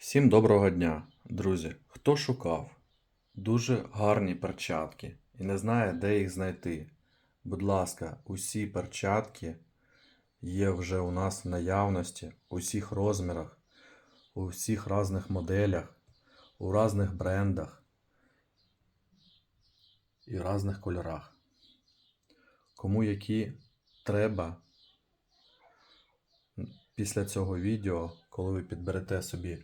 Всім доброго дня, друзі! Хто шукав дуже гарні перчатки і не знає, де їх знайти. Будь ласка, усі перчатки є вже у нас в наявності у всіх розмірах, у всіх різних моделях, у різних брендах і в різних кольорах. Кому які треба, після цього відео, коли ви підберете собі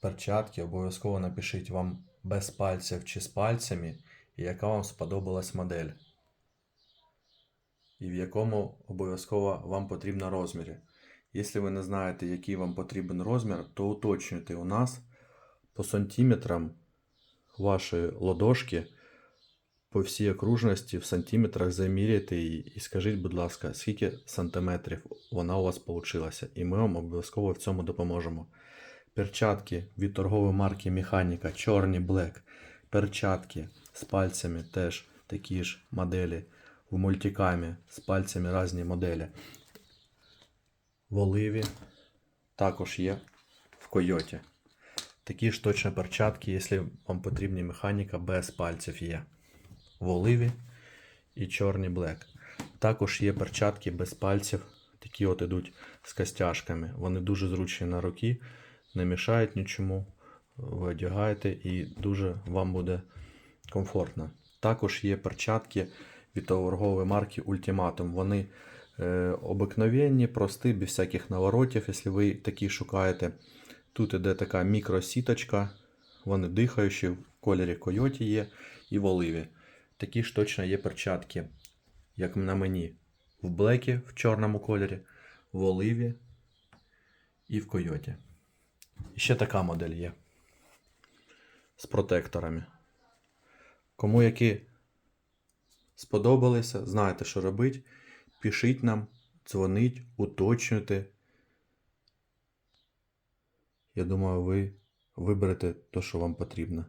перчатки, обов'язково напишіть вам без пальців чи з пальцями, яка вам сподобалась модель. І в якому обов'язково вам потрібно розмірі. Якщо ви не знаєте, який вам потрібен розмір, то уточнюйте у нас по сантиметрам вашої ладошки по всій окружності в сантиметрах заміряйте її і скажіть, будь ласка, скільки сантиметрів вона у вас получилася, і ми вам обов'язково в цьому допоможемо. Перчатки від торгової марки Механіка, чорні Black. Перчатки з пальцями теж такі ж моделі. В мультикамі з пальцями різні моделі. В оливі також є в койоті. Такі ж точно перчатки, якщо вам потрібні механіка, без пальців є. В оливі і чорні Black. Також є перчатки без пальців, такі от ідуть з костяшками. Вони дуже зручні на руки, не мішають нічому. Ви одягаєте і дуже вам буде комфортно. Також є перчатки від торгової марки Ultimatum. Вони е, обикновенні, прості, без всяких наворотів, якщо ви такі шукаєте. Тут іде така мікросіточка, вони дихаючі, в кольорі койоті є і в оливі. Такі ж точно є перчатки, як на мені. В блекі в чорному кольорі, в оливі і в койоті. Ще така модель є. З протекторами. Кому які сподобалися, знаєте, що робити. Пишіть нам, дзвоніть, уточнюйте. Я думаю, ви виберете те, що вам потрібно.